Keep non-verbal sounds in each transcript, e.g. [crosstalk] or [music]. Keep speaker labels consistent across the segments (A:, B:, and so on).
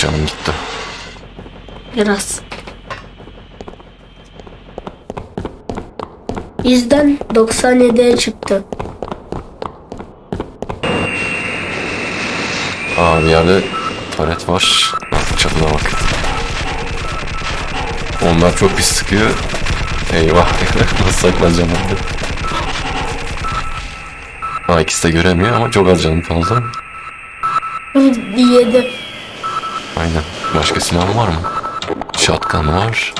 A: canım gitti.
B: Biraz. Bizden 97'ye çıktı.
A: Aa bir yerde taret var. Çatıda bak. Onlar çok pis sıkıyor. Eyvah. [laughs] Nasıl saklanacağım de. Ha ikisi de göremiyor ama çok az canım kaldı.
B: Yedi.
A: Aynen. Başka silah var mı? Shotgun var.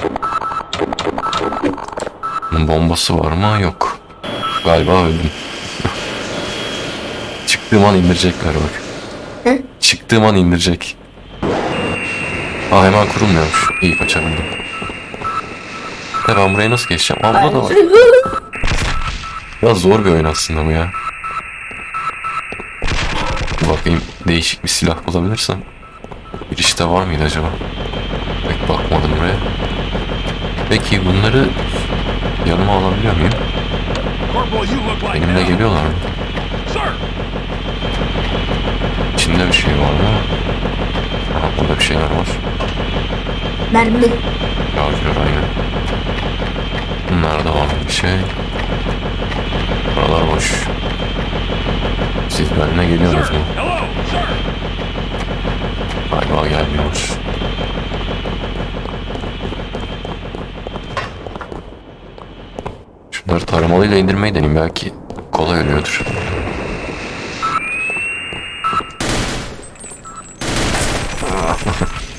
A: Bunun bombası var mı? Yok. Galiba öldüm. [laughs] Çıktığım an indirecekler bak.
B: Hı?
A: Çıktığım an indirecek. Aa hemen kurulmuyormuş. İyi kaçabildim. E ben buraya nasıl geçeceğim? Burada da var. Biraz zor bir oyun aslında bu ya. Bakayım değişik bir silah bulabilirsem. İşte var mıydı acaba? Pek bakmadım buraya. Peki bunları yanıma alabiliyor muyum? Benimle geliyorlar mı? İçinde bir şey var mı? Aha burada bir şeyler var.
B: Mermi.
A: Şarjör aynen. Bunlarda var bir şey? Buralar boş. Siz benimle geliyorsunuz mu? Galiba gelmiyor. Şunları taramalıyla indirmeyi deneyim belki kolay ölüyordur. [laughs]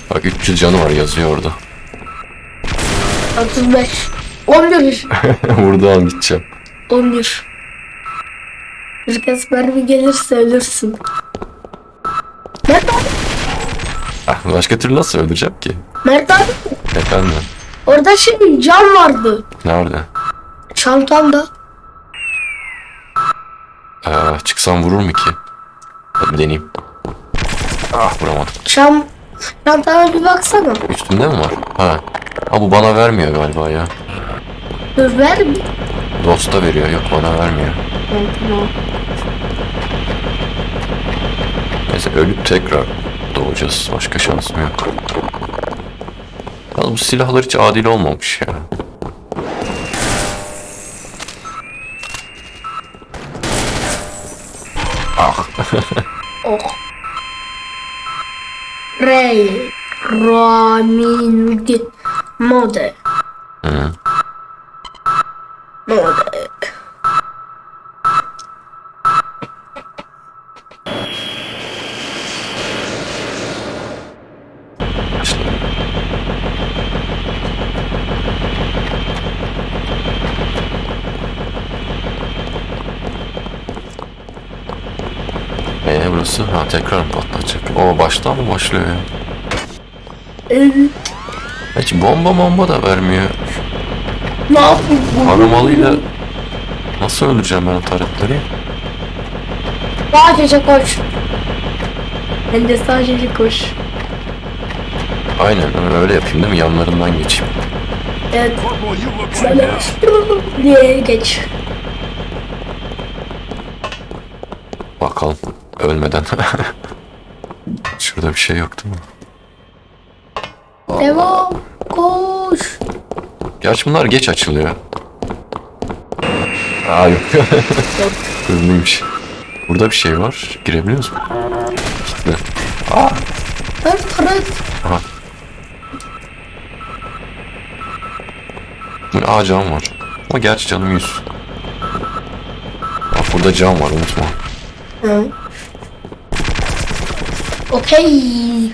A: Bak 300 canı var yazıyor orada.
B: 35. 11.
A: Vurduğu an gideceğim.
B: 11. Bir kez mermi gelirse ölürsün. [laughs]
A: başka türlü nasıl öldüreceğim ki?
B: Mert abi.
A: Efendim?
B: Orada şimdi cam vardı.
A: Nerede?
B: Çantamda.
A: Ee, çıksam vurur mu ki? Hadi bir deneyeyim. Ah vuramadım.
B: Çam. Çantama bir baksana.
A: Üstünde mi var? Ha. Ha bu bana vermiyor galiba ya.
B: Dur ver bir.
A: Dosta veriyor. Yok bana vermiyor.
B: Tamam.
A: Neyse ölüp tekrar doğacağız. Başka şansım yok. Yalnız bu silahlar hiç adil olmamış ya. Ah. [laughs]
B: Oh. Rey. Raming. Mode.
A: Burası? Ha tekrar mı patlayacak? O baştan mı başlıyor ya?
B: Evet.
A: Hiç bomba bomba da vermiyor.
B: Ne yapayım?
A: Aramalıyla nasıl öldüreceğim ben o taretleri?
B: Sadece koş. Ben de sadece koş.
A: Aynen öyle yapayım değil mi? Yanlarından geçeyim.
B: Evet. Böyle diye geç.
A: Bakalım ölmeden. [laughs] Şurada bir şey yok değil mi?
B: Devam. Koş.
A: Gerçi bunlar geç açılıyor. Aa yok. [laughs] Hızlıymış. Burada bir şey var. Girebiliyoruz mu? Gitti.
B: Ben taret.
A: Aha. Bu Aa cam var. Ama gerçi canım 100. Bak burada cam var unutma.
B: Hı. Okey.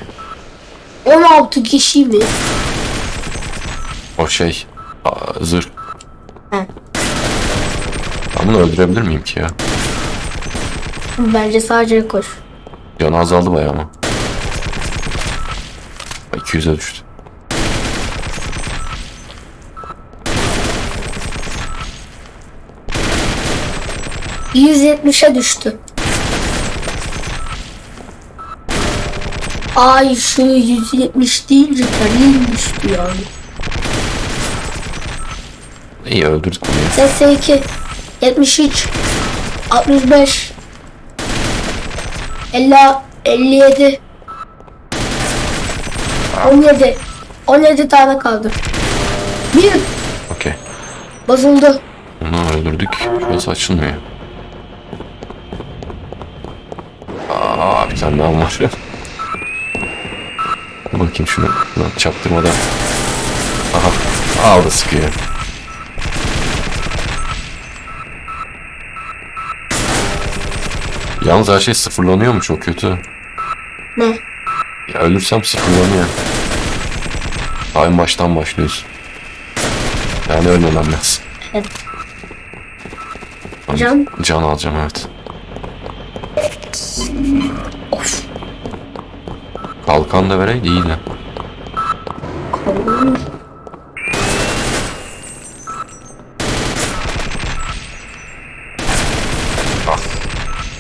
B: 16 kişi mi?
A: O şey. Aa, zırh. Ben bunu öldürebilir miyim ki ya?
B: Bence sadece koş.
A: Canı azaldı bayağı ama. 200'e düştü.
B: %170'e düştü. Ay şu 170 deyince tarin düştü yani.
A: İyi öldürdük bunu ya.
B: 82 73 65 50 57 17. 17 tane kaldı. Bir
A: Okey.
B: bozuldu.
A: Onu öldürdük. Şurası açılmıyor. Aa bir tane daha var. [laughs] Bakayım şunu. Lan çaktırmadan. Aha. Da sıkıyor. Yalnız her şey sıfırlanıyor mu? Çok kötü.
B: Ne?
A: Ya ölürsem sıfırlanıyor. En baştan başlıyorsun. Yani ölmemem lazım.
B: Evet. Can.
A: Can alacağım evet. Kalkan da vereydi iyiydi.
B: Kavun.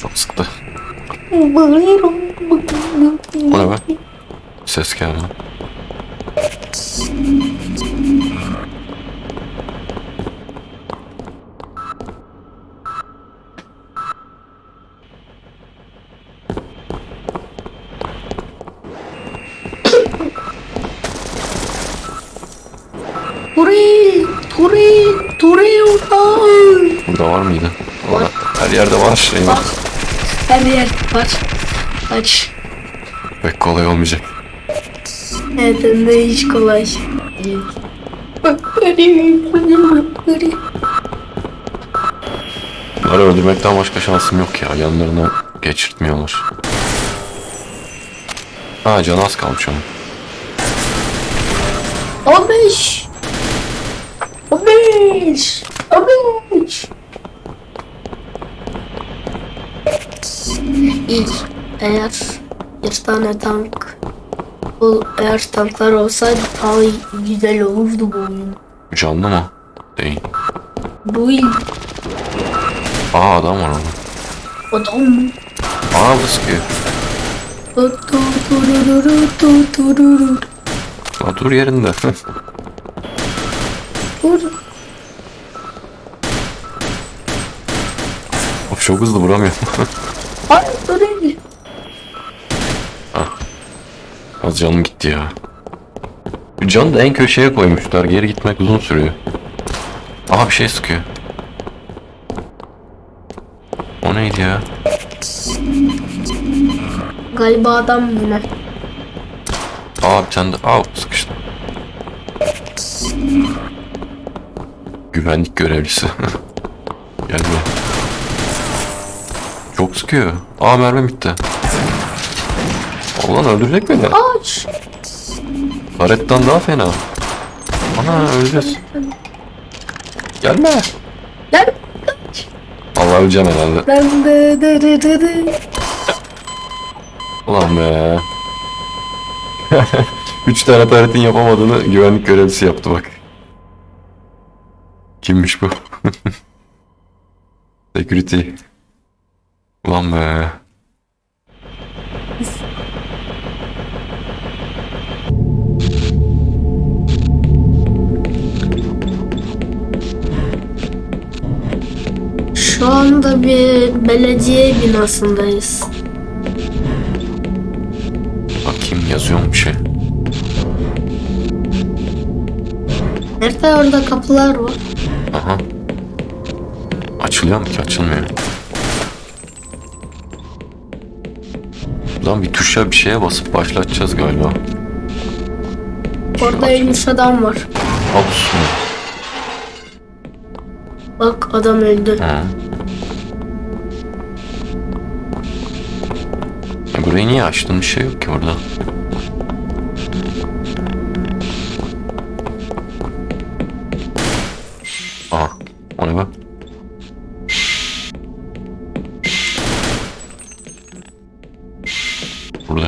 A: Çok sıktı. O ne be? Ses geldi. Şey var.
B: Bak. Her yer var. Aç.
A: Pek kolay olmayacak.
B: Evet, de hiç kolay.
A: Bunları öldürmekten başka şansım yok ya. Yanlarına geçirtmiyorlar. Ha canı az kalmış onun.
B: 15 15 15 İyi. Eğer bir tane tank ol, eğer tanklar olsaydı daha güzel olurdu bu oyun.
A: Canlı mı? Değil.
B: Bu oyun
A: Aa adam var orada.
B: adam mı?
A: Aa bu sıkıyor. Aa, dur yerinde. [laughs]
B: Vur.
A: of çok hızlı vuramıyor. [laughs]
B: Hayır Turil.
A: Az canım gitti ya. Canı da en köşeye koymuşlar. Geri gitmek uzun sürüyor. Aha bir şey sıkıyor. O neydi ya?
B: Galiba adam yine.
A: Aa bir tane de... Aa sıkıştı. Güvenlik görevlisi. [laughs] Gel buraya. Çok sıkıyor. Aa mermi bitti. Ulan öldürecek beni.
B: Aç.
A: Taretten daha fena. Ana öleceğiz. Gelme.
B: Gel.
A: Allah öleceğim herhalde.
B: Ben de de de de de.
A: Ulan be. [laughs] Üç tane taretin yapamadığını güvenlik görevlisi yaptı bak. Kimmiş bu? [laughs] Security. Ulan be.
B: Şu anda bir belediye binasındayız.
A: Bakayım yazıyor mu bir şey?
B: Nerede orada kapılar var?
A: Aha. Açılıyor mu ki? Açılmıyor. Lan bir tuşa bir şeye basıp başlatacağız galiba.
B: Orada ölmüş adam var.
A: Abus mu?
B: Bak adam öldü.
A: Ha. E burayı niye açtın? Bir şey yok ki burada. Aha. O ne be?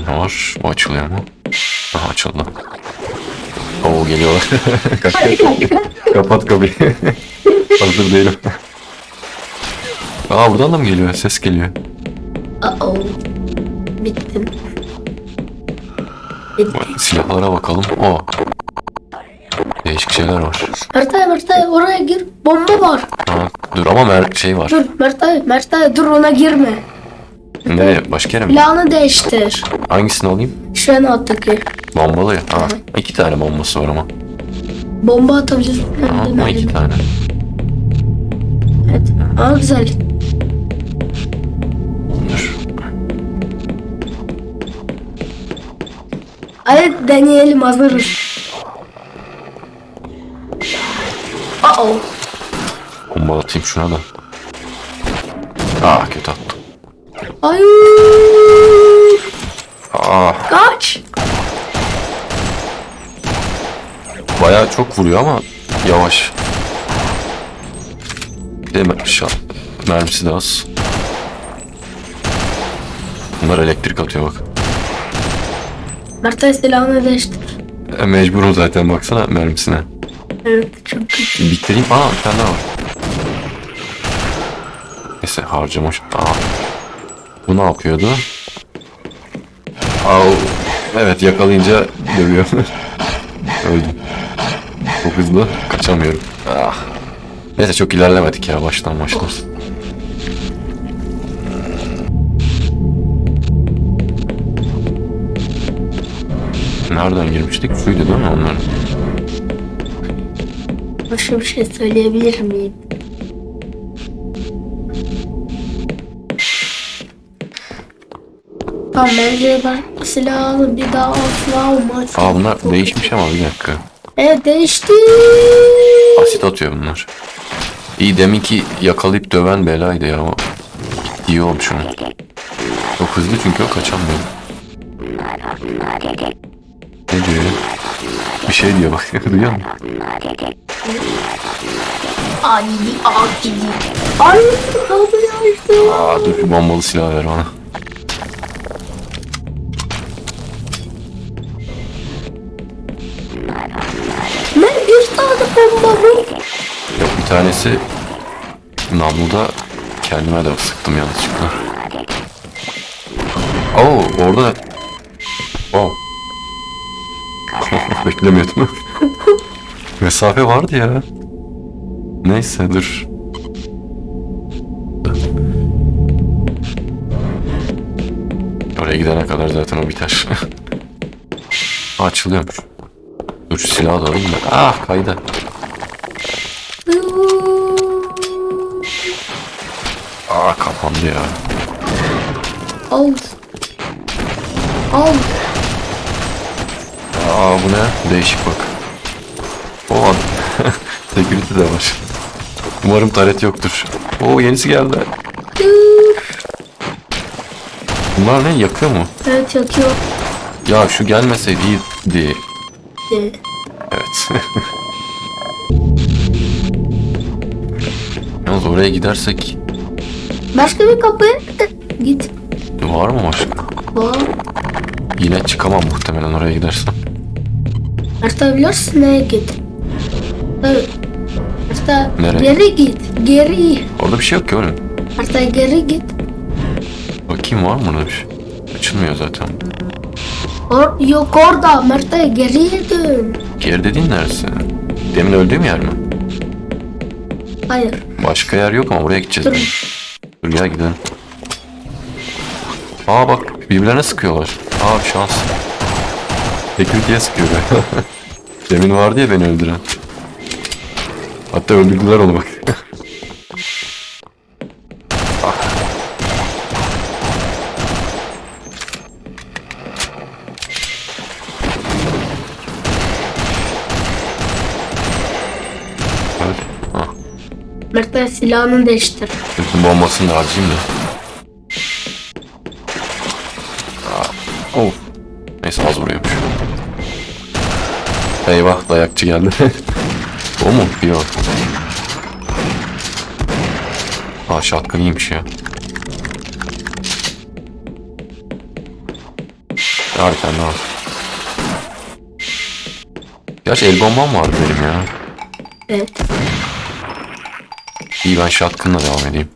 A: Ne var? Bu açılıyor mu? Aha açıldı. Oo geliyorlar. [laughs] Kapat- kapıyı. [laughs] Hazır değilim. Aa buradan da mı geliyor? Ses geliyor.
B: Uh-oh. Bittim. Bittim.
A: Silahlara bakalım. O. Değişik şeyler var.
B: Mertay Mertay oraya gir. Bomba var.
A: Ha, dur ama mer şey var.
B: Dur Mertay Mertay dur ona girme.
A: Nereye? Başka yere mi?
B: Silahını değiştir.
A: Hangisini alayım?
B: Şu Şu alttaki.
A: Bombalı ya. Ha, iki tane bombası var ama.
B: Bomba de
A: Ama iki tane.
B: Evet. Aa güzel.
A: Dur.
B: Hadi deneyelim hazırız. Aa oh.
A: Bomba atayım şuna da. Aa kötü attım.
B: Hayır.
A: Aa
B: Kaç.
A: bayağı çok vuruyor ama yavaş. Bir de mer- şa- mermisi de az. Bunlar elektrik atıyor bak.
B: Mert'e silahını değiştir.
A: E, mecburum zaten baksana mermisine.
B: Evet çok kötü.
A: Bitireyim. Aa bir tane daha var. Neyse harcamış. Aa. Bu ne? Aa, evet yakalayınca dövüyor. Öldüm. Çok hızlı. Kaçamıyorum. Ah. Neyse çok ilerlemedik ya baştan başlarız. Nereden girmiştik? Suydu değil mi onların?
B: Başka bir şey söyleyebilir miyim? Tamam bence ben silahı bir daha asla olmaz.
A: Aa bunlar değişmiş ama bir dakika.
B: Evet değişti.
A: Asit atıyor bunlar. İyi deminki yakalayıp döven belaydı ya ama iyi olmuş onun. Çok hızlı çünkü o kaçamıyor. Ne diyor ya? Bir şey diyor bak [laughs] duyuyor musun?
B: Ay ay ay. Kaldı ya işte.
A: Aa dur bir bombalı silah ver bana.
B: Ne bir tane bomba?
A: Yok bir tanesi namluda kendime de sıktım yanlışlıkla. Oo orada Oh. [laughs] Beklemiyordum. [laughs] Mesafe vardı ya. Neyse dur. Oraya gidene kadar zaten o biter. [laughs] Açılıyormuş. Dur şu silahı da alayım da. Ah kaydı. Aa kapandı ya.
B: Al. Al.
A: Aa bu ne? Değişik bak. O [laughs] Security de var. Umarım taret yoktur. Oo yenisi geldi. Bunlar ne yakıyor mu?
B: Evet yakıyor.
A: Ya şu gelmeseydi iyiydi. Evet. [laughs] Yalnız oraya gidersek
B: Başka bir kapıya git.
A: var mı başka?
B: Var.
A: Yine çıkamam muhtemelen oraya gidersem.
B: Hatta biliyorsun neye git. Hatta
A: Nereye?
B: geri git. Geri.
A: Orada bir şey yok ki oğlum.
B: Hatta geri git.
A: Bakayım var mı orada bir şey? Açılmıyor zaten.
B: Or yok orada. Mert'e geriye dön.
A: Geri dediğin neresi? Demin öldüğüm yer mi?
B: Hayır.
A: Başka yer yok ama oraya gideceğiz.
B: Dur.
A: Dur gel gidelim. Aa bak birbirlerine sıkıyorlar. Aa şans. Security'ye sıkıyor be. [laughs] Demin vardı ya beni öldüren. Hatta öldürdüler onu bak. Ah. Öl. Ah.
B: Mert'e silahını değiştir.
A: Bütün bombasını da harcayayım da. Aa, Of. Neyse az vuruyormuş. Eyvah dayakçı geldi. [laughs] o mu? Yok. Aa shotgun iyiymiş ya. Ya bir tane var. Gerçi el bombam vardı benim ya.
B: Evet.
A: İyi ben shotgun'la devam edeyim.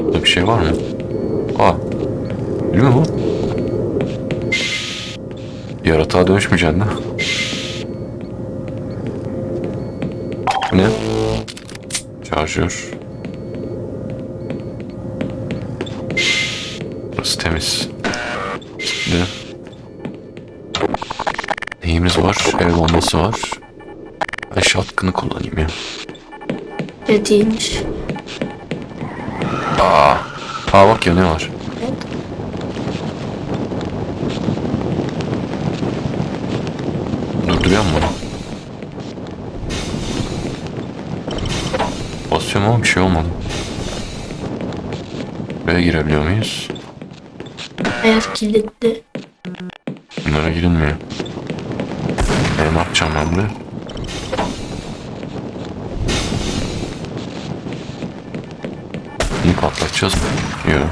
A: Burada bir şey var mı? Aa. Değil mi bu? Yaratığa dönüşmeyeceksin değil ne? Şarjör. Burası temiz. Bombası var. Ben shotgun'ı kullanayım ya.
B: Dediğinmiş.
A: Aa bak yanıyorlar. Durduruyor mu bunu? Basıyorum ama bir şey olmadı. Buraya girebiliyor muyuz?
B: Eğer kilitli.
A: Bunlara girilmiyor. Ne yapacağım ben buraya? Bunu patlatacağız mı? Yok.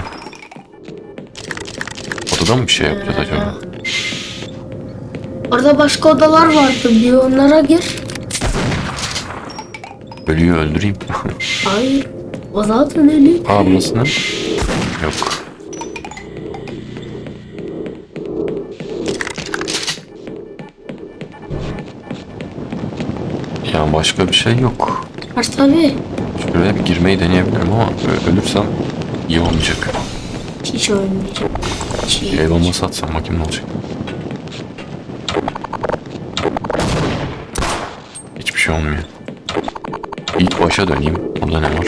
A: Odada mı bir şey yapacağız acaba?
B: Orada başka odalar vardı. Bir onlara gir.
A: Ölüyü öldüreyim. [laughs]
B: Hayır. O zaten ölü.
A: Aa burası ne? Yok. Başka bir şey yok.
B: Var tabi.
A: Şuraya bir girmeyi deneyebilirim ama ölürsem iyi olmayacak.
B: Hiç ölmeyecek. Hiç
A: Bir el bombası atsam bakayım ne olacak. Hiçbir şey olmuyor. İlk başa döneyim. Burada ne var?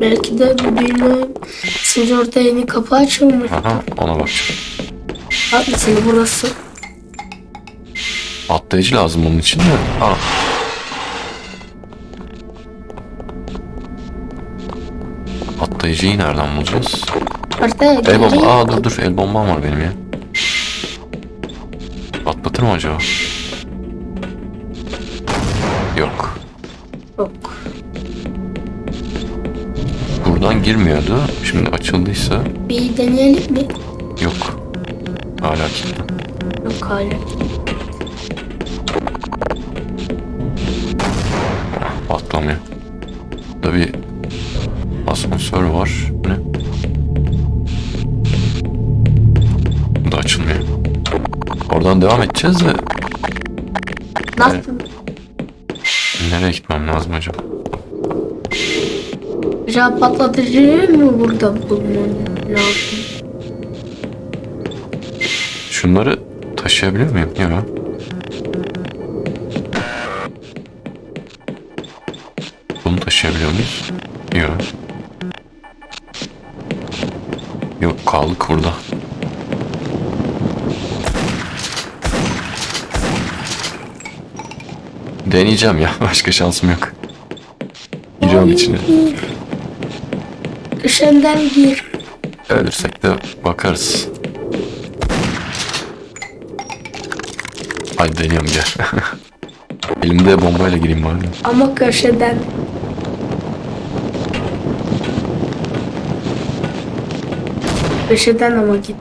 B: Belki de bu bilmem. Sizin orada yeni kapı açılmış.
A: Aha ona bakacağım.
B: Abi seni burası.
A: Atlayıcı lazım bunun için de. Aa. Atlayıcıyı nereden bulacağız?
B: Orada
A: El bomba. Aa dur dur el bombam var benim ya. Atlatır mı acaba? Yok.
B: Yok.
A: Buradan girmiyordu. Şimdi açıldıysa
B: Bir deneyelim mi?
A: yok. Hala kilitli.
B: Yok hala.
A: Devam edeceğiz de
B: Nasıl?
A: nereye gitmem lazım acaba?
B: Acaba patlatıcıyı mı burada bulmam lazım?
A: Şunları taşıyabiliyor muyum? Yok. Bunu taşıyabiliyor muyuz? Yok. Yok kaldık burada. Deneyeceğim ya. [laughs] Başka şansım yok. Giriyorum içine.
B: Köşenden gir.
A: Ölürsek de bakarız. Hadi deniyorum gel. [laughs] Elimde bombayla gireyim bari.
B: Ama köşeden. Köşeden ama git.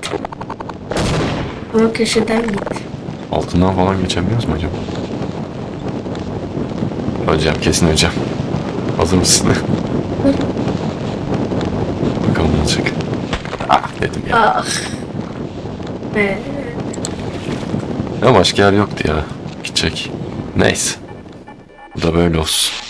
B: Ama köşeden git.
A: Altından falan geçebiliyoruz mu acaba? Öleceğim kesin öleceğim. Hazır mısın? Bakalım ne olacak. Ah dedim ya.
B: Ah. Be.
A: Ya başka yer yoktu ya. Gidecek. Neyse. Bu da böyle olsun.